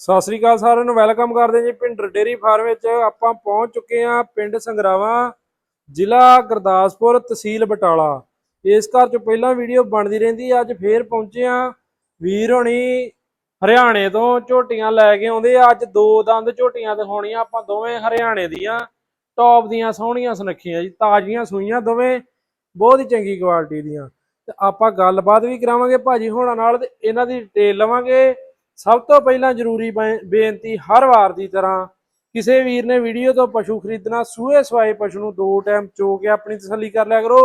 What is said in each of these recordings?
ਸਤਿ ਸ੍ਰੀ ਅਕਾਲ ਸਾਰਿਆਂ ਨੂੰ, ਵੈਲਕਮ ਕਰਦੇ ਹਾਂ ਜੀ ਪਿੰਡ ਡੇਰੀ ਫਾਰਮ ਵਿੱਚ। ਆਪਾਂ ਪਹੁੰਚ ਚੁੱਕੇ ਹਾਂ ਪਿੰਡ ਸੰਗਰਾਵਾਂ, ਜ਼ਿਲ੍ਹਾ ਗੁਰਦਾਸਪੁਰ, ਤਹਿਸੀਲ ਬਟਾਲਾ। ਇਸ ਘਰ ਚ ਪਹਿਲਾਂ ਵੀਡੀਓ ਬਣਦੀ ਰਹਿੰਦੀ ਅੱਜ ਫੇਰ ਪਹੁੰਚੇ ਹਾਂ। ਵੀਰ ਹੋਣੀ ਹਰਿਆਣੇ ਤੋਂ ਝੋਟੀਆਂ ਲੈ ਕੇ ਆਉਂਦੇ ਆ। ਅੱਜ ਦੋ ਦੰਦ ਝੋਟੀਆਂ ਦਿਖਾਉਣੀਆਂ ਆਪਾਂ ਦੋਵੇਂ ਹਰਿਆਣੇ ਦੀਆਂ। ਟੌਪ ਦੀਆਂ ਸੋਹਣੀਆਂ ਸੁਨੱਖੀਆਂ ਜੀ, ਤਾਜ਼ੀਆਂ ਸੂਈਆਂ ਦੋਵੇਂ, ਬਹੁਤ ਹੀ ਚੰਗੀ ਕੁਆਲਿਟੀ ਦੀਆਂ। ਤੇ ਆਪਾਂ ਗੱਲਬਾਤ ਵੀ ਕਰਾਵਾਂਗੇ ਭਾਜੀ ਹੋਣਾ ਨਾਲ ਤੇ ਇਹਨਾਂ ਦੀ ਡਿਟੇਲ ਲਵਾਂਗੇ। ਸਭ ਤੋਂ ਪਹਿਲਾਂ ਜ਼ਰੂਰੀ ਬੇਨਤੀ ਹਰ ਵਾਰ ਦੀ ਤਰ੍ਹਾਂ ਕਿਸੇ ਵੀਰ ਨੇ ਵੀਡੀਓ ਤੋਂ ਪਸ਼ੂ ਖਰੀਦਣਾ ਸੂਏ ਸਵਾਏ ਪਸ਼ੂ ਨੂੰ ਦੋ ਟਾਈਮ ਚੋ ਕੇ ਆਪਣੀ ਤਸੱਲੀ ਕਰ ਲਿਆ ਕਰੋ।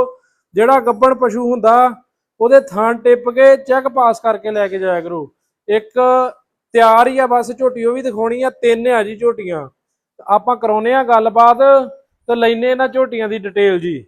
ਜਿਹੜਾ ਗੱਬਣ ਪਸ਼ੂ ਹੁੰਦਾ ਉਹਦੇ ਥਾਂ ਟਿੱਪ ਕੇ ਚੈੱਕ ਪਾਸ ਕਰਕੇ ਲੈ ਕੇ ਜਾਇਆ ਕਰੋ। ਇੱਕ ਤਿਆਰ ਹੀ ਆ ਬਸ ਝੋਟੀ ਉਹ ਵੀ ਦਿਖਾਉਣੀ ਆ ਤਿੰਨ ਆ ਜੀ ਝੋਟੀਆਂ। ਆਪਾਂ ਕਰਾਉਨੇ ਆ ਗੱਲਬਾਤ ਤੇ ਲੈਨੇ ਇਹਨਾਂ ਝੋਟੀਆਂ ਦੀ ਡਿਟੇਲ ਜੀ।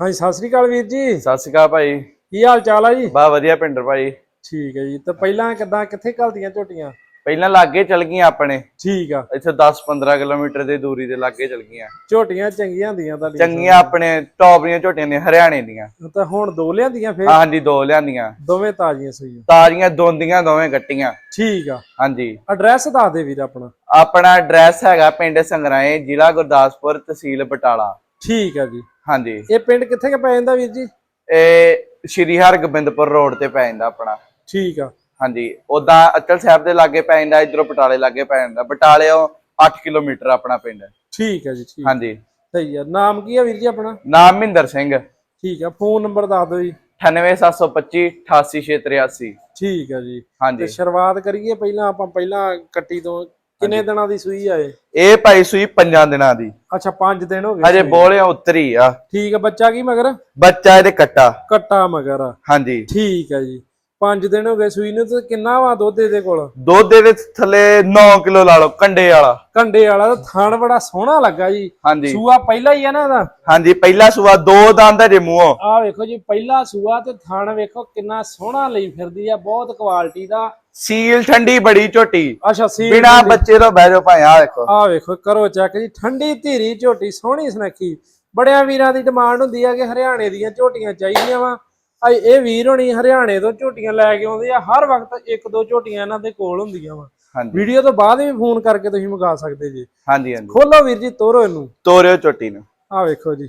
ਹਾਂਜੀ ਸਤਿ ਸ੍ਰੀ ਅਕਾਲ ਵੀਰ ਜੀ। ਸਤਿ ਸ਼੍ਰੀ ਅਕਾਲ ਭਾਈ। ਕੀ ਹਾਲ ਚਾਲ ਆ ਜੀ? ਬਾ ਵਧੀਆ ਪਿੰਡਰ ਭਾਈ। ਠੀਕ ਹੈ ਜੀ ਤੇ ਪਹਿਲਾਂ ਕਿੱਦਾਂ ਕਿੱਥੇ ਘਲਦੀਆਂ ਝੋਟੀਆਂ? ਪਹਿਲਾਂ ਲਾਗੇ ਚਲ ਗਈਆਂ ਆਪਣੇ। ਠੀਕ ਆ। ਇੱਥੇ 10-15 ਕਿਲੋਮੀਟਰ ਦੀ ਦੂਰੀ ਦੇ ਲਾਗੇ ਚਲ ਗਈਆਂ। ਝੋਟੀਆਂ ਚੰਗੀਆਂ ਹੁੰਦੀਆਂ ਤਾਂ ਚੰਗੀਆਂ ਆਪਣੇ ਟੌਪ ਦੀਆਂ ਝੋਟੀਆਂ ਨੇ ਹਰਿਆਣੇ ਦੀਆਂ। ਤਾਂ ਹੁਣ ਦੋ ਲਿਆਂਦੀਆਂ ਫੇਰ? ਹਾਂਜੀ ਦੋ ਲਿਆਂਦੀਆਂ। ਦੋਵੇਂ ਤਾਜ਼ੀਆਂ ਸੂਈਆਂ ਤਾਜ਼ੀਆਂ ਦੋਂਦੀਆਂ ਦੋਵੇਂ ਗੱਟੀਆਂ ਠੀਕ ਆ। ਹਾਂਜੀ। ਐਡਰੈਸ ਦੱਸ ਦੇ ਵੀਰ ਆਪਣਾ। ਆਪਣਾ ਐਡਰੈਸ ਹੈਗਾ ਪਿੰਡ ਸੰਗਰਾਏ ਜ਼ਿਲ੍ਹਾ ਗੁਰਦਾਸਪੁਰ ਤਹਿਸੀਲ ਬਟਾਲਾ। ਠੀਕ ਆ ਜੀ। ਹਾਂਜੀ। ਇਹ ਪਿੰਡ ਕਿੱਥੇ ਕ ਪੈ ਜਾਂਦਾ ਵੀਰ ਜੀ? ਇਹ ਸ਼੍ਰੀ ਹਰਗੋਬਿੰਦਪੁਰ ਰੋਡ ਤੇ ਪੈ ਜਾਂਦਾ ਆਪਣਾ। ਠੀਕ ਆ। ਹਾਂਜੀ ਉਦਾਂ ਅਚਲ ਸਾਹਿਬ ਦੇ ਲਾਗੇ ਪੈ ਜਾਂਦਾ ਇਧਰੋਂ ਬਟਾਲੇ ਲਾਗੇ ਪੈ ਜਾਂਦਾ। ਬਟਾਲਿਓ 8 ਕਿਲੋਮੀਟਰ ਆਪਣਾ ਪਿੰਡ ਠੀਕ ਆ ਜੀ ਠੀਕ ਹਾਂਜੀ। ਸਹੀ ਆ। ਨਾਮ ਕੀ ਆ ਵੀਰ ਜੀ ਆਪਣਾ? ਨਾਮ ਮਹਿੰਦਰ ਸਿੰਘ। ਠੀਕ ਆ। ਫੋਨ ਨੰਬਰ ਦੱਸ ਦਿਓ ਜੀ। 98725 88683 ਠੀਕ ਆ ਜੀ। ਤੇ ਹਾਂਜੀ ਸ਼ੁਰੂਆਤ ਕਰੀਏ ਪਹਿਲਾਂ ਆਪਾਂ ਪਹਿਲਾਂ ਕੱਟੀ ਤੋਂ। ਕਿੰਨੇ ਦਿਨਾਂ ਦੀ ਸੂਈ ਆਏ ਇਹ? ਭਾਈ ਸੂਈ ਪੰਜਾਂ ਦਿਨਾਂ ਦੀ। ਅੱਛਾ 5 ਦਿਨ ਹੋ ਗਏ ਹਜੇ। ਬੋਲਿਆ ਉੱਤਰੀ ਆ। ਠੀਕ ਆ। ਬੱਚਾ ਕੀ ਮਗਰ? ਬੱਚਾ ਇਹਦੇ ਕੱਟਾ। ਕੱਟਾ ਮਗਰ। ਆ ਹਾਂਜੀ। ਠੀਕ ਆ ਜੀ। 5 ਦਿਨ ਹੋ ਗਏ ਸੂਈ ਨੂੰ ਤੇ ਕਿੰਨਾ ਵਾ ਦੁੱਧ ਇਹਦੇ ਕੋਲ? ਦੁੱਧ ਦੇ ਵਿੱਚ ਥੱਲੇ 9 ਕਿਲੋ ਲਾ ਲਓ ਕੰਡੇ ਵਾਲਾ। ਕੰਡੇ ਵਾਲਾ ਤਾਂ ਥਣ ਬੜਾ ਸੋਹਣਾ ਲੱਗਾ ਜੀ। ਹਾਂਜੀ। ਸੂਆ ਪਹਿਲਾ ਹੀ ਆ ਨਾ ਇਹਦਾ? ਹਾਂਜੀ ਪਹਿਲਾ ਸੂਆ ਦੋ ਦੰਦ ਹੈ ਜੇ ਮੂੰਹੋਂ। ਆਹ ਵੇਖੋ ਜੀ ਪਹਿਲਾ ਸੂਆ ਤੇ ਥਣ ਵੇਖੋ ਕਿੰਨਾ ਸੋਹਣਾ ਲਈ ਫਿਰਦੀ ਆ ਬਹੁਤ ਕੁਆਲਿਟੀ ਦਾ। ਸੀਲ ਠੰਡੀ ਬੜੀ ਝੋਟੀ। ਅੱਛਾ ਸੀ ਬਿਨਾ ਬੱਚੇ ਤੋਂ ਬਹਿ ਜਾਓ ਭਾਈ ਆ ਦੇਖੋ ਆਹ ਵੇਖੋ ਕਰੋ ਚੈੱਕ ਜੀ ਠੰਡੀ ਧੀਰੀ ਝੋਟੀ ਸੋਹਣੀ ਸੁਨੱਖੀ। ਬੜਿਆਂ ਵੀਰਾਂ ਦੀ ਡਿਮਾਂਡ ਹੁੰਦੀ ਆ ਕਿ ਹਰਿਆਣੇ ਦੀਆਂ ਝੋਟੀਆਂ ਚਾਹੀਦੀਆਂ ਵਾ। ਆਈ ਇਹ ਵੀਰ ਹੋਣੀ ਹਰਿਆਣੇ ਤੋਂ ਝੋਟੀਆਂ ਲੈ ਕੇ ਆਉਂਦੇ ਆ ਹਰ ਵਕਤ ਇੱਕ ਦੋ ਝੋਟੀਆਂ ਇਹਨਾਂ ਦੇ ਕੋਲ ਹੁੰਦੀਆਂ ਵਾ। ਵੀਡੀਓ ਤੋਂ ਬਾਅਦ ਵੀ ਫੋਨ ਕਰਕੇ ਤੁਸੀਂ ਮੰਗਾ ਸਕਦੇ ਜੀ। ਹਾਂਜੀ ਹਾਂਜੀ। ਖੋਲੋ ਵੀਰ ਜੀ ਤੋਰੋ ਇਹਨੂੰ। ਤੋਰਿਓ ਝੋਟੀ ਨੂੰ। ਆਹ ਵੇਖੋ ਜੀ।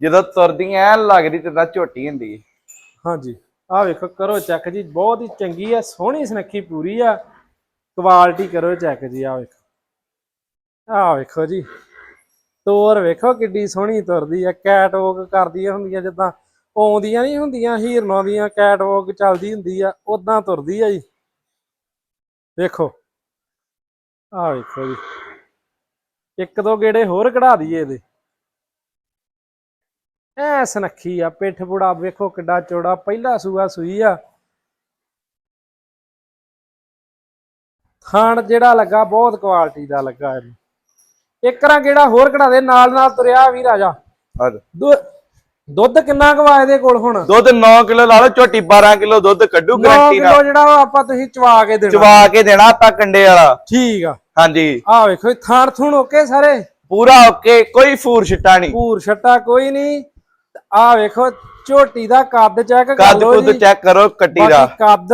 ਜਦੋਂ ਤੁਰਦੀਆਂ ਐਨ ਲੱਗਦੀ ਤੇ ਤਾਂ ਝੋਟੀ ਹੁੰਦੀ ਹਾਂਜੀ। ਆਹ ਵੇਖੋ ਕਰੋ ਚੈੱਕ ਜੀ ਬਹੁਤ ਹੀ ਚੰਗੀ ਆ ਸੋਹਣੀ ਸੁਨੱਖੀ ਪੂਰੀ ਆ। ਕੁਆਲਿਟੀ ਕਰੋ ਚੈੱਕ ਜੀ ਆਹ ਵੇਖੋ। ਆਹ ਵੇਖੋ ਜੀ। ਤੋਰ ਵੇਖੋ ਕਿੱਡੀ ਸੋਹਣੀ ਤੁਰਦੀ ਆ ਕੈਟ ਵਾਕ ਕਰਦੀਆਂ ਹੁੰਦੀਆਂ ਜਿੱਦਾਂ। ਆਉਂਦੀਆਂ ਨਹੀਂ ਹੁੰਦੀਆਂ ਹੀਰਨਾਂ ਦੀਆਂ ਕੈਟ ਵਾਕ ਚੱਲਦੀ ਹੁੰਦੀ ਆ ਉਦਾਂ ਤੁਰਦੀ ਆ ਜੀ। ਵੇਖੋ ਆਹ ਵੇਖੋ ਜੀ। ਇੱਕ ਦੋ ਗੇੜੇ ਹੋਰ ਕਢਾ ਦਈਏ ਇਹਦੇ। ਐ ਸੁਨੱਖੀ ਆ ਪਿੱਠ ਪੁੜਾ ਵੇਖੋ ਕਿੱਡਾ ਚੌੜਾ ਪਹਿਲਾ ਸੂਆ ਸੂਈ ਆ। ਥਾਣ ਜਿਹੜਾ ਲੱਗਾ ਬਹੁਤ ਕੁਆਲਿਟੀ ਦਾ ਲੱਗਾ ਇਹਨੂੰ। ਇੱਕ ਰਾਂ ਕਿਹੜਾ ਹੋਰ ਕਢਾ ਦੇ ਨਾਲ ਨਾਲ ਤੁਰਿਆ ਵੀ ਰਾਜਾ ਆ ਦੁ- ਦੁੱਧ ਕਿੰਨਾ ਕਵਾ ਇਹਦੇ ਕੋਲ ਹੁਣ? 9 ਦੁੱਧ 9 ਕਿਲੋ ਲਾ ਲਓ ਝੋਟੀ 12 ਕਿਲੋ ਦੁੱਧ ਕੱਢੂ ਗਰੰਟੀ ਨਾਲ। ਕਿਲੋ ਜਿਹੜਾ ਆਪਾਂ ਤੁਸੀਂ ਚਵਾ ਕੇ ਦੇਣਾ। ਚਵਾ ਕੇ ਦੇਣਾ ਆਪਾਂ ਕੰਡੇ ਵਾਲਾ। ਠੀਕ ਆ। ਹਾਂਜੀ। ਆਹ ਵੇਖੋ ਥਾਣ ਥੂਣ ਓਕੇ ਸਾਰੇ? ਪੂਰਾ ਓਕੇ ਕੋਈ ਫੂਰ ਛਿੱਟਾ ਨਹੀਂ। ਪੂਰ ਛੱਟਾ ਕੋਈ ਨਹੀਂ। ਆਹ ਵੇਖੋ ਝੋਟੀ ਦਾ ਕੱਦ ਚੈੱਕ ਕਰ ਕੱਦ ਲਓ ਕੁੱਦ ਜੀ। ਚੈੱਕ ਕਰੋ ਕੱਟੀ ਦਾ। ਕੱਦ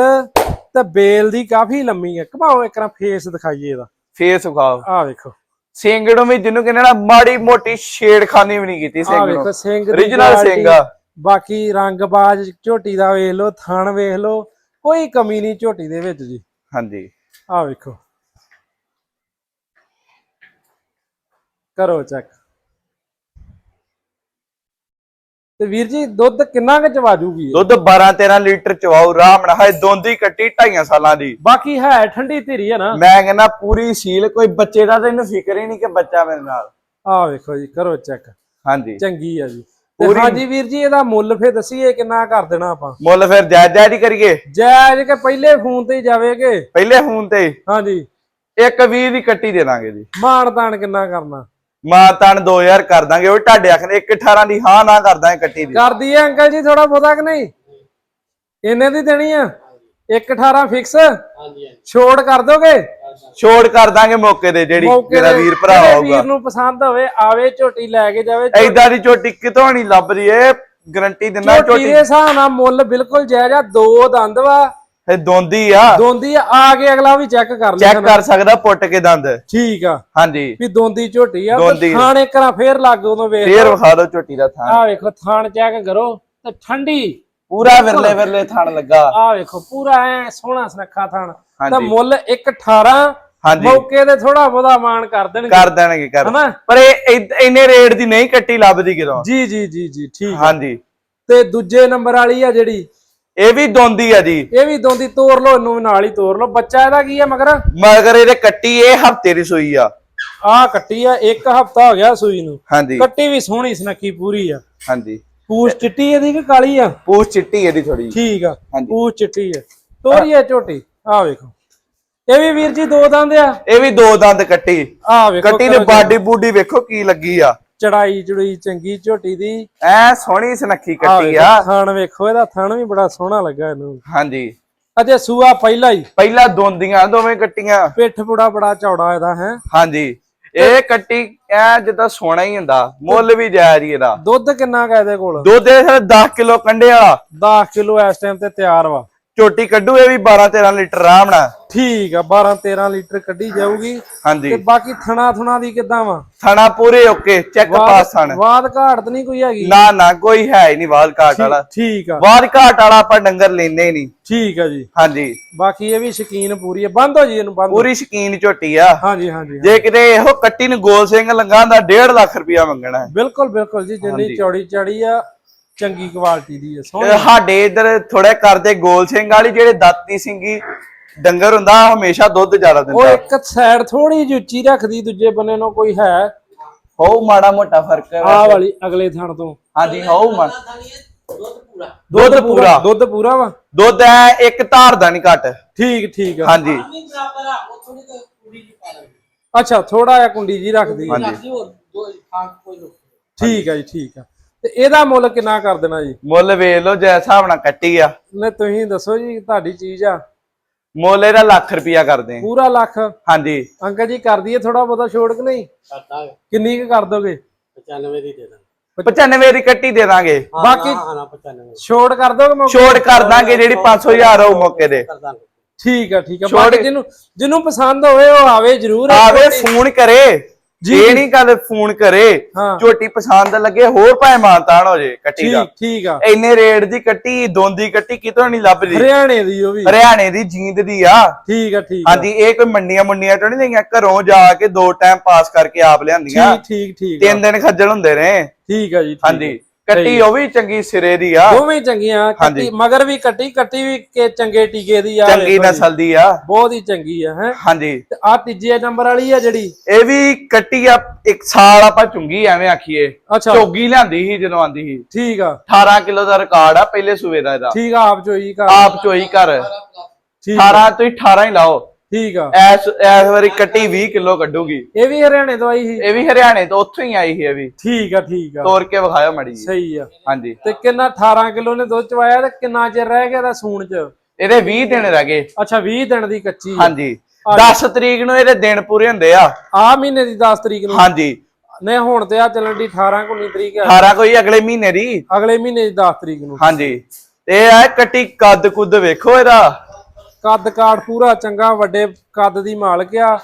ਤੇ ਬੇਲ ਦੀ ਕਾਫੀ ਲੰਮੀ ਹੈ ਘਮਾਓ ਇੱਕ ਰਾਂ ਫੇਸ ਦਿਖਾਈਏ ਇਹਦਾ। ਫੇਸ ਵਿਖਾਓ। ਆਹ ਵੇਖੋ। ਸਿੰਗੜੋਂ ਵੀ ਜਿਹਨੂੰ ਕਹਿੰਦੇ ਨਾ ਮਾੜੀ ਮੋਟੀ ਛੇੜਖਾਨੀ ਵੀ ਨਹੀਂ ਕੀਤੀ ਆਹ ਵੇਖੋ ਨੂੰ ਸਿੰਘ ਦੀ original quality, ਸਿੰਘ ਆ। ਬਾਕੀ ਰੰਗਬਾਜ਼ ਝੋਟੀ ਦਾ ਵੇਖ ਲਓ ਥਣ ਵੇਖ ਲਓ ਕੋਈ ਕਮੀ ਨਹੀਂ ਝੋਟੀ ਦੇ ਵਿੱਚ ਜੀ। ਹਾਂਜੀ। ਆਹ ਵੇਖੋ। ਕਰੋ ਚੈੱਕ ਤੇ ਵੀਰ ਜੀ ਦੁੱਧ ਕਿੰਨਾ ਕੁ ਚਵਾ ਜੂਗੀ ਇਹ? ਦੁੱਧ 12 13 ਲੀਟਰ ਚਵਾਉ ਰਾਮ ਨਾਲ। ਹੈ ਦੋਂਦੀ ਕੱਟੀ ਢਾਈਆਂ ਸਾਲਾਂ ਦੀ। ਬਾਕੀ ਹੈ ਠੰਡੀ ਧੀਰੀ ਹੈ ਨਾ? ਮੈਂ ਕਹਿੰਦਾ ਪੂਰੀ ਸੀਲ ਕੋਈ ਬੱਚੇ ਦਾ ਤਾਂ ਇਹਨੂੰ ਫਿਕਰ ਹੀ ਨਹੀਂ ਕਿ ਬੱਚਾ ਮੇਰੇ ਨਾਲ। ਆਹ ਵੇਖੋ ਜੀ ਕਰੋ ਚੈੱਕ ਹਾਂਜੀ। ਚੰਗੀ ਆ ਜੀ। ਪੂਰੀ- ਹਾਂਜੀ ਵੀਰ ਜੀ ਇਹਦਾ ਮੁੱਲ ਫੇ ਦੱਸੀਏ ਕਿੰਨਾ ਕਰ ਦੇਣਾ ਆਪਾਂ? ਮੁੱਲ ਫਿਰ ਜਾਇਜ਼ ਜਾਇਜ਼ ਹੀ ਕਰੀਏ। ਜਾਇਜ਼ ਕੇ ਪਹਿਲੇ ਫੋਨ ਤੇ ਹੀ ਜਾਵੇਗੇ? ਪਹਿਲੇ ਫੋਨ ਤੇ ਹਾਂਜੀ। ਇੱਕ 20 ਦੀ ਕੱਟੀ ਦੇ ਦਾਂਗੇ ਜੀ। ਮਾਣ ਤਾਣ ਕਿੰਨਾ ਕਰਨਾ? ਮਾਂ ਤਨ 2000 ਕਰ ਦਾਂਗੇ ਉਹ ਤੁਹਾਡੇ ਆਖਨੇ 1 18 ਦੀ ਹਾਂ ਨਾ ਕਰ ਦਾਂਗੇ ਕੱਟੀ ਦੀ। ਕਰ ਦਈਏ ਅੰਕਲ ਜੀ ਥੋੜਾ ਬਹੁਤਾ ਕਿ ਨਹੀਂ? ਇੰਨੇ ਦੀ ਦੇਣੀ ਆ? 118 ਫਿਕਸ ਹਾਂਜੀ ਛੋੜ ਕਰ ਦੋਗੇ? ਛੋੜ ਕਰ ਦਾਂਗੇ ਮੌਕੇ ਤੇ ਜਿਹੜੀ ਮੇਰਾ ਵੀਰ ਭਰਾ ਹੋਊਗਾ ਵੀਰ ਨੂੰ ਪਸੰਦ ਹੋਵੇ ਆਵੇ ਝੋਟੀ ਲੈ ਕੇ ਜਾਵੇ ਐਦਾਂ ਦੀ ਝੋਟੀ ਕਿਤੋਂ ਨਹੀਂ ਲੱਭਦੀ ਏ? ਗਰੰਟੀ ਦਿੰਦਾ ਝੋਟੀ ਝੋਟੀ। ਦੇ ਹਿਸਾਬ ਨਾਲ ਮੁੱਲ ਬਿਲਕੁਲ ਜਾਇਜ਼ ਆ ਦੋ ਦੰਦ ਵਾ। ਇਹ ਦੋਂਦੀ ਆ। ਦੋਂਦੀ ਆ ਆ ਕੇ ਅਗਲਾ ਵੀ ਚੈੱਕ ਕਰ ਲੈ ਚੈੱਕ ਕਰ ਸਕਦਾ ਪੁੱਟ ਕੇ ਦੰਦ। ਠੀਕ ਆ। ਹਾਂਜੀ। ਵੀ ਦੋਂਦੀ ਝੋਟੀ ਆ ਥਾਣੇ ਕਰਾਂ ਫੇਰ ਲੱਗ ਉਦੋਂ ਵੇਖ ਫੇਰ ਵਿਖਾ ਦਿਓ ਝੋਟੀ ਦਾ ਥਾਣ। ਆ ਵੇਖੋ ਥਾਣ ਚੈੱਕ ਕਰੋ ਤੇ ਠੰਡੀ। ਪੂਰਾ ਵਿਰਲੇ ਵਿਰਲੇ ਥਾਣ ਲੱਗਾ। ਆ ਵੇਖੋ ਪੂਰਾ ਐ ਸੋਹਣਾ ਸੁਨੱਖਾ ਥਾਣ। ਤਾਂ। ਮੁੱਲ 1.18 ਹਾਂਜੀ। ਮੌਕੇ ਤੇ ਥੋੜਾ ਬਹੁਤਾ ਮਾਣ ਕਰ ਦੇਣਗੇ। ਕਰ ਦੇਣਗੇ ਕਰ। ਹਨਾ? ਪਰ ਇਹ ਇੰਨੇ ਰੇਟ ਦੀ ਨਹੀਂ ਕੱਟੀ ਲੱਭਦੀ ਕਿਦੋਂ। ਜੀ ਜੀ ਜੀ ਜੀ ਠੀਕ। ਹਾਂਜੀ। ਤੇ ਦੂਜੇ ਨੰਬਰ ਵਾਲੀ ਆ ਜਿਹੜੀ ਇਹ ਵੀ ਦੋਂਦੀ ਆ ਜੀ। ਇਹ ਵੀ ਦੋਂਦੀ ਤੋੜ ਲਓ ਇਹਨੂੰ ਵੀ ਨਾਲ ਹੀ ਤੋੜ ਲਓ। ਬੱਚਾ ਇਹਦਾ ਕੀ ਆ ਮਗਰ? ਮਗਰ ਇਹਦੇ ਕੱਟੀ ਇਹ ਹਫ਼ਤੇ ਦੀ ਸੂਈ ਆ। ਆ ਕੱਟੀ ਆ ਇੱਕ ਹਫਤਾ ਹੋ ਗਿਆ ਸੂਈ ਨੂੰ। ਹਾਂਜੀ। ਕੱਟੀ ਵੀ ਸੋਹਣੀ ਸੁਨੱਖੀ ਪੂਰੀ ਆ। ਹਾਂਜੀ। ਪੂਛ ਚਿੱਟੀ ਇਹਦੀ ਕਿ ਕਾਲੀ ਆ? ਪੂਛ ਚਿੱਟੀ ਇਹਦੀ ਥੋੜੀ ਠੀਕ ਆ। ਪੂਛ ਚਿੱਟੀ ਆ। ਤੋਰੀ ਆ ਝੋਟੀ ਆ ਵੇਖੋ। ਇਹ ਵੀ ਵੀਰ ਜੀ ਦੋ ਦੰਦ ਆ। ਇਹ ਵੀ ਦੋ ਦੰਦ ਕੱਟੀ। ਆ ਵੇਖੋ ਕੱਟੀ ਦੀ ਬਾਡੀ ਬੂਡੀ ਵੇਖੋ ਕੀ ਲੱਗੀ ਆ। ਚੜਾਈ ਚੜੂਈ ਚੰਗੀ ਝੋਟੀ ਦੀ। ਐ ਸੋਹਣੀ ਸੁਨੱਖੀ ਕੱਟੀ ਆ। ਥਣ ਵੇਖੋ ਇਹਦਾ ਥਣ ਵੀ ਬੜਾ ਸੋਹਣਾ ਲੱਗਾ ਇਹਨੂੰ। ਹਾਂਜੀ। ਅਜੇ ਸੂਆ ਪਹਿਲਾ ਹੀ। ਪਹਿਲਾਂ ਦੋਂਦੀਆਂ ਦੋਵੇਂ ਕੱਟੀਆਂ। ਪਿੱਠ ਪੁੜਾ ਬੜਾ ਚੌੜਾ ਇਹਦਾ ਹੈ। ਹਾਂਜੀ। ਇਹ ਕੱਟੀ ਐ ਜਿੱਦਾਂ ਸੋਨਾ ਹੀ ਹੁੰਦਾ। ਮੁੱਲ ਵੀ ਜਾਇਜ਼ ਹੀ ਇਹਦਾ। ਦੁੱਧ ਕਿੰਨਾ ਕਾ ਇਹਦੇ ਕੋਲ? ਦੁੱਧ ਇਹ ਸਾਰੇ 10 ਕਿਲੋ ਕੰਡੇ ਵਾਲਾ। 10 ਕਿਲੋ ਇਸ ਟਾਈਮ ਤੇ ਤਿਆਰ ਵਾ। ਝੋਟੀ ਕੱਢੂ ਇਹ ਵੀ 12 13 ਲੀਟਰ ਆਰਾਮ ਨਾਲ। ਠੀਕ ਆ 12 13 ਲੀਟਰ ਕੱਢੀ ਜਾਊਗੀ। ਤੇ ਬਾਕੀ ਥਣਾ ਥੁਣਾ ਦੀ ਕਿੱਦਾਂ ਵਾ? ਥਣਾ ਪੂਰੇ ਓਕੇ ਚੈੱਕ ਪਾਸ ਥਣ। ਬਾਦ ਘਾਟ ਤਾਂ ਨਹੀਂ ਕੋਈ ਹੈਗੀ? ਨਾ ਨਾ ਕੋਈ ਹੈ ਹੀ ਨਹੀਂ ਵਾਲ ਕਾਟ ਵਾਲਾ। ਠੀਕ ਆ। ਵਾਲ ਕਾਟ ਵਾਲਾ ਆਪਾਂ ਡੰਗਰ ਲੈਂਦੇ ਹੀ ਨਹੀਂ। ਠੀਕ ਆ ਜੀ। ਹਾਂਜੀ। ਬਾਕੀ ਇਹ ਵੀ ਸ਼ਕੀਨ ਪੂਰੀ ਹੈ ਬੰਦ ਹੋ ਜੀ ਇਹਨੂੰ ਬੰਦ। ਪੂਰੀ ਸ਼ਕੀਨ ਝੋਟੀ ਆ। ਹਾਂਜੀ ਹਾਂਜੀ ਜੇ ਕਿਤੇ ਇਹੋ ਕੱਟੀ ਨੂੰ ਗੋਲ ਸਿੰਘ ਲੰਗਾ ਦਾ 1.5 ਲੱਖ ਰੁਪਇਆ ਮੰਗਣਾ ਹੈ। ਬਿਲਕੁਲ ਬਿਲਕੁਲ ਜੀ ਜਿੰਨੀ ਚੌੜੀ ਚੜੀ ਆ ਚੰਗੀ ਕੁਆਲਿਟੀ ਦੀ ਹੈ ਸੋਹਣੀ। ਸਾਡੇ ਇਧਰ ਥੋੜੇ ਕਰਦੇ ਗੋਲ ਸਿੰਘ ਵਾਲੀ ਜਿਹੜੇ ਦਾਤੀ ਸਿੰਘੀ ਡੰਗਰ ਹੁੰਦਾ ਹਮੇਸ਼ਾ ਦੁੱਧ ਜ਼ਿਆਦਾ ਉਹ ਦਿੰਦਾ ਇੱਕ ਸਾਈਡ ਥੋੜੀ ਜਿਹੀ ਉੱਚੀ ਰੱਖਦੀ ਦੂਜੇ ਬੰਨੇ ਨੂੰ ਕੋਈ ਹੈ। ਹੋ ਮਾੜਾ ਮੋਟਾ ਫ਼ਰਕ ਹੈ ਆਹ ਵਾਲੀ ਅਗਲੇ ਥਣ ਤੋਂ। ਹਾਂਜੀ ਹੋ ਮਾ ਦੁੱਧ ਪੂਰਾ ਦੁੱਧ ਪੂਰਾ। ਦੁੱਧ ਪੂਰਾ ਵਾ? ਦੁੱਧ ਐ ਇੱਕ ਧਾਰ ਦਾ ਨਹੀਂ ਘਟ। ਠੀਕ ਠੀਕ ਆ। ਹਾਂਜੀ। ਨਹੀਂ ਬਰਾਬਰ ਆ ਉਹ ਥੋੜੀ ਕੁ ਕੁੜੀ ਜੀ ਪਾ ਲੈਂਦੇ ਅੱਛਾ ਥੋੜਾ ਜਿਹਾ ਕੁੰਡੀ ਜੀ ਰੱਖਦੀ। ਹਾਂਜੀ। ਠੀਕ ਆ ਜੀ ਠੀਕ ਆ। ਤੇ ਇਹਦਾ ਮੁੱਲ ਕਿੰਨਾ ਕਰ ਦੇਣਾ ਜੀ? ਮੁੱਲ ਵੇਖ ਲਓ ਜੈ ਹਿਸਾਬ ਨਾਲ ਕੱਟੀ ਆ। ਨੇ ਤੁਸੀਂ ਦੱਸੋ ਜੀ ਤੁਹਾਡੀ ਚੀਜ਼ ਆ। ਮੁੱਲ ਇਹਦਾ ਲੱਖ ਰੁਪਇਆ ਕਰਦੇ ਆ। ਪੂਰਾ ਲੱਖ? ਹਾਂਜੀ। ਅੰਕਲ ਜੀ ਕਰ ਦਈਏ ਥੋੜਾ ਬਹੁਤਾ ਛੋੜ ਕਿ ਨਹੀਂ? ਕਿੰਨੀ ਕੁ ਕਰ ਦੋਗੇ? 95 ਦੀ ਦੇ ਦਾਂ 95 ਦੀ ਕੱਟੀ ਦੇ ਦਾਂਗੇ। ਬਾਕੀ- ਹਾਂ ਨਾ 95 ਛੋੜ ਕਰ ਦੋਗੇ ਮੌਕੇ ਛੋੜ ਕਰ ਦਾਂਗੇ ਜਿਹੜੀ 5000 ਹੋਊ ਮੌਕੇ ਦੇ ਦਾਂਗੇ। ਠੀਕ ਆ ਠੀਕ ਆ। ਬਾਕੀ ਜਿਹਨੂੰ ਜਿਹਨੂੰ ਪਸੰਦ ਹੋਵੇ ਉਹ ਆਵੇ ਜ਼ਰੂਰ। ਆਵੇ ਫੋਨ ਕਰੇ। ਇਹ ਜੀ। ਨਹੀਂ ਗੱਲ ਫੋਨ ਕਰੇ। ਝੋਟੀ ਪਸੰਦ ਲੱਗੇ ਹੋਰ ਭਾਵੇਂ ਮਾਨਤਾਨ ਹੋ ਜੇ ਕੱਟੀ ਦਾ। ਠੀਕ ਠੀਕ ਆ। ਇੰਨੇ ਰੇਟ ਦੀ ਕੱਟੀ ਦੋਂਦੀ ਕੱਟੀ ਕਿਤੋਂ ਨਹੀਂ ਲੱਭਦੀ? ਹਰਿਆਣੇ ਦੀ ਉਹ ਵੀ। ਹਰਿਆਣੇ ਦੀ ਜੀਂਦ ਦੀ ਆ। ਠੀਕ ਆ ਠੀਕ ਹਾਂਜੀ ਇਹ ਕੋਈ ਮੰਡੀਆਂ ਮੁੰਡੀਆਂ ਤੋਂ ਨਹੀਂ ਲਈਆਂ ਘਰੋਂ ਜਾ ਕੇ ਦੋ ਟਾਈਮ ਪਾਸ ਕਰਕੇ ਆਪ ਲਿਆਂਦੀਆਂ। ਠੀਕ ਠੀਕ ਤਿੰਨ ਦਿਨ ਖੱਜਲ ਹੁੰਦੇ ਨੇ। ਠੀਕ ਆ ਜੀ। ਹਾਂਜੀ। ਕੱਟੀ ਉਹ ਵੀ ਚੰਗੀ ਸਿਰੇ ਦੀ ਆ। ਦੋਵੇਂ ਚੰਗੀਆਂ ਕੱਟੀ। ਮਗਰ ਵੀ ਕੱਟੀ ਕੱਟੀ ਵੀ ਕੇ ਚੰਗੇ ਟੀਕੇ ਦੀ ਆ। ਚੰਗੀ। ਨਸਲ ਦੀ ਆ। ਬਹੁਤ ਹੀ ਚੰਗੀ ਆ ਹੈ। ਹਾਂਜੀ। ਤੇ ਆ ਤੀਜੇ ਨੰਬਰ ਵਾਲੀ ਆ ਜਿਹੜੀ। ਇਹ ਵੀ ਕੱਟੀ ਆ ਇੱਕ ਸਾਲ ਆਪਾਂ ਚੁੰਗੀ ਐਵੇਂ ਆਖੀਏ। ਅੱਛਾ। ਝੋਗੀ ਲਿਆਂਦੀ ਸੀ ਜਦੋਂ ਆਂਦੀ ਸੀ। ਠੀਕ ਆ। 18 ਕਿਲੋ ਦਾ ਰਿਕਾਰਡ ਆ ਪਹਿਲੇ ਸੂਏ ਦਾ ਇਹਦਾ। ਠੀਕ ਆ ਆਪ ਚੋਈ ਕਰ ਆਪ ਚੋਈ ਕਰ ਠੀਕ 18 ਤੋਂ 18 ਹੀ ਲਾਓ। ਠੀਕ ਆ। ਐਸ ਐਸ ਵਾਰੀ ਕੱਟੀ 20 ਕਿਲੋ ਕੱਢੂਗੀ। ਇਹ ਵੀ ਹਰਿਆਣੇ ਤੋਂ ਆਈ ਸੀ? ਇਹ ਵੀ ਹਰਿਆਣੇ ਤੋਂ ਉੱਥੋਂ ਹੀ ਆਈ ਸੀ ਇਹ ਵੀ। ਠੀਕ ਆ ਠੀਕ ਆ। ਤੋੜ ਕੇ ਵਿਖਾਇਓ ਮੜੀ ਜੀ ਸਹੀ ਆ। ਹਾਂਜੀ। ਤੇ ਕਿੰਨਾ 18 ਕਿਲੋ ਨੇ ਦੁੱਧ ਚਵਾਇਆ ਤੇ ਕਿੰਨਾ ਚਿਰ ਰਹਿ ਗਿਆ ਦਾ ਸੂਣ ਚ? ਇਹਦੇ 20 ਦਿਨ ਰਹਿ ਗਏ। ਅੱਛਾ 20 ਦਿਨ ਦੀ ਕੱਚੀ ਆ। ਹਾਂਜੀ। 10 ਤਰੀਕ ਨੂੰ ਇਹਦੇ ਦਿਨ ਪੂਰੇ ਹੁੰਦੇ ਆ। ਆ ਮਹੀਨੇ ਦੀ 10 ਤਰੀਕ ਨੂੰ? ਹਾਂਜੀ। ਨੇ ਹੁਣ ਤੇ ਆ ਚੱਲਣ ਦੀ 18 19 ਤਰੀਕ ਆ। 18 ਕੋਈ ਅਗਲੇ ਮਹੀਨੇ ਦੀ। ਅਗਲੇ ਮਹੀਨੇ ਦੀ 10 ਤਰੀਕ ਨੂੰ। ਹਾਂਜੀ। ਤੇ ਇਹ ਕੱਟੀ ਕੱਦ ਕੁੱਦ ਵੇਖੋ ਇਹਦਾ। ਕੱਦ ਕਾਠ ਪੂਰਾ ਚੰਗਾ ਵੱਡੇ ਕੱਦ ਦੀ ਮਾਲਕ ਆ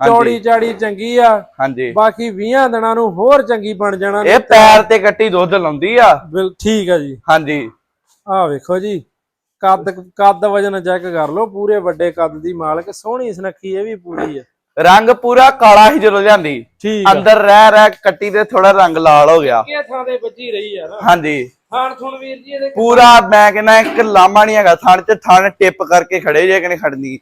ਚੌੜੀ ਚਾੜੀ ਚੰਗੀ ਆ ਹਾਂਜੀ। ਬਾਕੀ 20 ਦਿਨਾਂ ਨੂੰ ਹੋਰ ਚੰਗੀ ਬਣ ਜਾਣਾ ਇਹ ਪੈਰ ਤੇ ਕੱਟੀ ਦੁੱਧ ਲਾਉਂਦੀ ਆ। ਬਿਲ ਠੀਕ ਆ ਜੀ। ਹਾਂਜੀ। ਆਹ ਵੇਖੋ ਜੀ ਕੱਦ ਕੱਦ ਵਜਨ ਚੈੱਕ ਕਰ ਲਓ ਪੂਰੇ ਵੱਡੇ ਕੱਦ ਦੀ ਮਾਲਕ ਸੋਹਣੀ ਸੁਨੱਖੀ ਇਹ ਵੀ ਪੂਰੀ ਆ। ਰੰਗ ਪੂਰਾ ਕਾਲਾ ਹੀ ਜਦੋਂ ਲਿਆਂਦੀ। ਠੀਕ ਆ। ਅੰਦਰ ਰਹਿ ਰਹਿ ਕੱਟੀ ਦੇ ਥੋੜਾ ਰੰਗ ਲਾਲ ਹੋ ਗਿਆ। ਇਹ ਥਾਂ ਤੇ ਵੱਜੀ ਰਹੀ ਆ ਨਾ। ਹਾਂਜੀ। ਖਾਣ ਥੁਣ ਵੀਰ ਜੀ ਇਹਦੇ ਪੂਰਾ ਮੈਂ ਕਹਿੰਦਾ ਇੱਕ ਲਾਮਾ ਨਹੀਂ ਹੈਗਾ ਥਣ ਤੇ ਥਣ ਟਿਪ ਕਰਕੇ ਖੜੇ ਜੇ ਕਿ ਨਹੀਂ ਖੜਨੀ।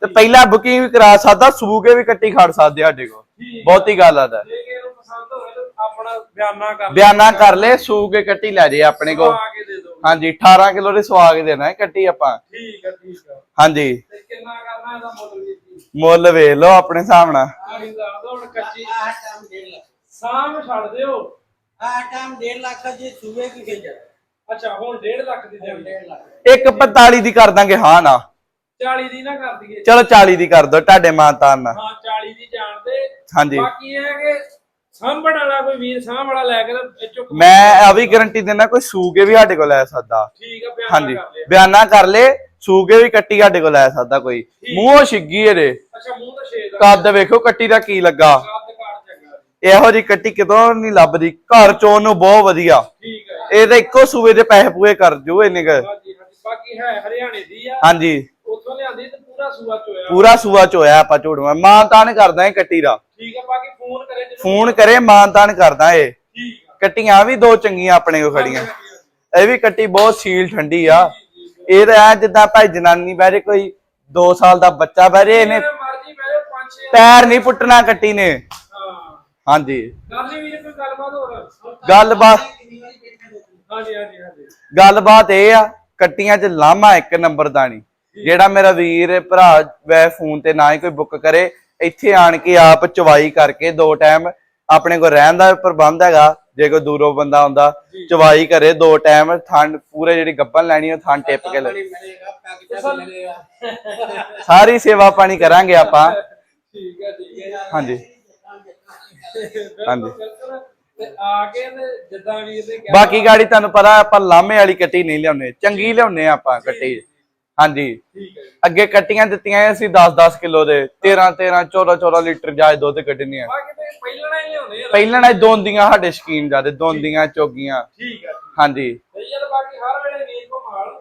ਤੇ ਪਹਿਲਾਂ ਬੁਕਿੰਗ ਵੀ ਕਰਾ ਸਕਦਾ ਸੂ ਕੇ ਵੀ ਕੱਟੀ ਖੜ ਸਕਦੇ ਸਾਡੇ ਕੋਲ। ਬਹੁਤੀ ਗੱਲ ਆਦਾ ਜੇ ਕਿਸੇ ਨੂੰ ਪਸੰਦ ਹੋਵੇ ਤਾਂ ਆਪਣਾ ਬਿਆਨਾ ਕਰ ਬਿਆਨਾ ਕਰ ਲੈ ਸੂ ਕੇ ਕੱਟੀ ਲੈ ਜੇ ਆਪਣੇ ਕੋਲ। ਆ ਕੇ ਦੇ ਦਿਓ। ਹਾਂਜੀ 18 ਕਿਲੋ ਦੇ ਸਵਾਗ ਦੇਣਾ ਹੈ ਕੱਟੀ ਆਪਾਂ। ਠੀਕ ਆ ਠੀਕ ਆ। ਹਾਂਜੀ। ਤੇ ਕਿੰਨਾ ਕਰਨਾ ਇਹਦਾ ਮੁੱਲ ਵੀਰ ਜੀ? ਮੁੱਲ ਵੇਖ ਲਓ ਆਪਣੇ ਹਿਸਾਬ ਨਾਲ। ਆਹੀ ਦੱਸ ਦੋ ਹੁਣ ਕੱਚੀ। ਆਹ ਟਾਈਮ 1.5 ਲੱਖ ਸਾਂਭ ਛੱਡ ਦਿਓ। ਆਹ ਟਾਈਮ 1.5 ਲੱਖ ਜੇ ਸੂਏ ਕੀ ਖੇਜ ਅੱਛਾ ਹੁਣ 1.5 ਲੱਖ ਦੀ ਦੇਣੀ 1.5 ਲੱਖ ਇੱਕ 45 ਦੀ ਕਰ ਦਾਂਗੇ ਹਾਂ ਨਾ 40 ਦੀ ਨਾ ਕਰ ਦਈਏ ਚਲੋ 40 ਦੀ ਕਰ ਦੋ ਤੁਹਾਡੇ ਮਾਨਤਾਨ ਨਾਲ ਹਾਂ 40 ਦੀ ਜਾਣਦੇ ਹਾਂਜੀ ਬਾਕੀ ਇਹ ਹੈ ਕਿ ਸਾਂਭਣ ਵਾਲਾ ਕੋਈ ਵੀਰ ਸਾਂਭ ਵਾਲਾ ਲੈ ਕੇ ਤੇ ਚੁੱਕ ਮੈਂ ਆ ਵੀ ਗਾਰੰਟੀ ਦਿੰਦਾ ਕੋਈ ਸੂ ਕੇ ਵੀ ਸਾਡੇ ਕੋਲ ਲੈ ਸਕਦਾ ਠੀਕ ਆ ਬਿਆਨਾ ਹਾਂਜੀ ਬਿਆਨਾ ਕਰ ਲੇ ਸੂਗੇ ਵੀ ਕੱਟੀ ਸਾਡੇ ਕੋਲ ਲੈ ਸਕਦਾ ਕੋਈ ਮੂੰਹੋਂ ਛਿੱਗੀ ਇਹਦੇ ਅੱਛਾ ਮੂੰਹ ਤਾਂ ਛੇ ਦਾ ਕੱਦ ਵੇਖੋ ਕੱਟੀ ਦਾ ਕੀ ਲੱਗਾ ਇਹੋ ਜੀ ਕੱਟੀ ਕਿਤੋਂ ਨਹੀਂ ਲੱਭਦੀ। ਘਰ ਚੋਂ ਨੂੰ ਬਹੁਤ ਵਧੀਆ। ਠੀਕ ਹੈ। ਇਹ ਤਾਂ ਇੱਕੋ ਸੂਏ ਦੇ ਪੈਸੇ ਪੂਏ ਕਰ ਜੂ ਇੰਨੇ ਕੁ। ਹਾਂਜੀ ਹਾਂਜੀ। ਬਾਕੀ ਹੈ ਹਰਿਆਣੇ ਦੀ ਆ। ਹਾਂਜੀ। ਉੱਥੋਂ ਲਿਆਂਦੀ ਤੇ ਪੂਰਾ ਸੂਆ ਚੋਇਆ ਪੂਰਾ ਸੂਆ ਚੋਇਆ ਆਪਾਂ ਮਾਰ ਮਾਨਤਾਨ ਕਰਦਾ ਇਹ ਕੱਟੀ ਦਾ। ਠੀਕ ਹੈ ਬਾਕੀ ਫੋਨ ਕਰੇ ਫੋਨ ਕਰੇ ਮਾਨਤਾਨ ਕਰਦਾ ਇਹ। ਠੀਕ ਕੱਟੀਆਂ ਵੀ ਦੋ ਚੰਗੀਆਂ ਆਪਣੇ ਕੋ ਖੜੀਆਂ। ਇਹ ਵੀ ਕੱਟੀ ਬਹੁਤ ਸੀਲ ਠੰਡੀ ਆ। ਇਹ ਤਾਂ ਐ ਜਿੱਦਾਂ ਭਾਈ ਜਨਾਨੀ ਬਹਿ ਜੇ ਕੋਈ 2 ਸਾਲ ਦਾ ਬੱਚਾ ਬਹਿ ਜੇ ਇਹਨੇ। ਪੈਰ ਨਹੀਂ ਪੁੱਟਣਾ ਕੱਟੀ ਨੇ। ਹਾਂਜੀ। ਗੱਲਬਾਤ ਗੱਲਬਾਤ ਇਹ ਆ ਕੱਟੀਆਂ 'ਚ ਲਾਮਾ ਇੱਕ ਨੰਬਰ ਦਾ ਨਹੀਂ। ਜਿਹੜਾ ਮੇਰਾ ਵੀਰ ਭਰਾ ਵੈ ਫੋਨ ਤੇ ਨਾ ਹੀ ਕੋਈ ਬੁੱਕ ਕਰੇ ਇੱਥੇ ਆਣ ਕੇ ਆਪ ਚਵਾਈ ਕਰਕੇ ਦੋ ਟਾਈਮ ਆਪਣੇ ਕੋਲ ਰਹਿਣ ਦਾ ਪ੍ਰਬੰਧ ਹੈਗਾ ਜੇ ਕੋਈ ਦੂਰੋਂ ਬੰਦਾ ਆਉਂਦਾ ਚਵਾਈ ਕਰੇ ਦੋ ਟਾਈਮ ਥੰਡ ਪੂਰੇ ਜਿਹੜੀ ਗੱਬਨ ਲੈਣੀ ਉਹ ਥਣ ਟਿਪ ਕੇ ਲੈ ਸਾਰੀ ਸੇਵਾ ਪਾਣੀ ਕਰਾਂਗੇ ਆਪਾਂ। ਠੀਕ ਹੈ ਠੀਕ ਹਾਂਜੀ। ਹਾਂਜੀ। ਬਿਲਕੁਲ। ਤੇ ਆ ਕੇ ਤੇ ਜਿੱਦਾਂ ਵੀਰ ਨੇ ਕਿਹਾ ਬਾਕੀ ਗਾੜੀ ਤੁਹਾਨੂੰ ਪਤਾ ਆਪਾਂ ਲਾਮੇ ਵਾਲੀ ਕੱਟੀ ਨਹੀਂ ਲਿਆਉਨੇ ਚੰਗੀ ਲਿਆਉਨੇ ਆਪਾਂ ਕੱਟੀ। ਹਾਂਜੀ। ਠੀਕ ਹੈ ਜੀ। ਅੱਗੇ ਕੱਟੀਆਂ ਦਿੱਤੀਆਂ ਅਸੀਂ 10-10 ਕਿਲੋ ਦੇ 13-13 14-14 ਲੀਟਰ ਜਾਇ ਦੁੱਧ ਕੱਢਣੀਆਂ ਬਾਕੀ ਤੇ ਪਹਿਲਾਂ ਹੀ ਲਿਆਉਂਦੇ ਆ। ਪਹਿਲਾਂ ਨਾ ਦੋਂਦੀਆਂ ਸਾਡੇ ਸ਼ਕੀਨ ਜਿਆਦੇ ਦੋਂਦੀਆਂ ਚੋਗੀਆਂ। ਠੀਕ ਹੈ ਹਾਂਜੀ। ਤੇ ਜਦ ਬਾਕੀ ਹਰ ਵੇਲੇ ਵੀਰ ਕੋ ਮਾਲ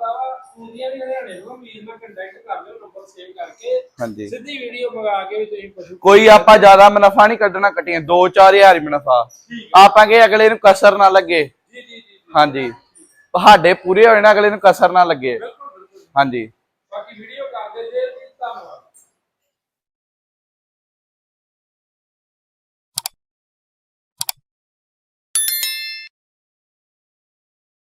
ਹੁੰਦਾ ਵਾ ਪੂਰੀਆਂ ਵੀ ਹਰਿਆਣੇ ਨੂੰ ਵੀਰ ਨਾਲ ਕੰਟੈਕਟ ਕਰ ਲਿਓ ਨੰਬਰ ਸੇਵ ਕਰਕੇ ਹਾਂਜੀ। ਸਿੱਧੀ ਵੀਡੀਓ ਮੰਗਾ ਕੇ ਵੀ ਤੁਸੀਂ ਪਸ਼ੂ ਕੋਈ ਆਪਾਂ ਜ਼ਿਆਦਾ ਮੁਨਾਫਾ ਨਹੀਂ ਕੱਢਣਾ ਕੱਟੀਆਂ 2-4000 ਹੀ ਮੁਨਾਫਾ। ਆਪਾਂ ਕਿ ਅਗਲੇ ਨੂੰ ਕਸਰ ਨਾ ਲੱਗੇ। ਜੀ ਜੀ ਜੀ ਹਾਂਜੀ। ਸਾਡੇ ਪੂਰੇ ਹੋਏ ਨਾ ਅਗਲੇ ਨੂੰ ਕਸਰ ਨਾ ਲੱਗੇ। ਹਾਂਜੀ।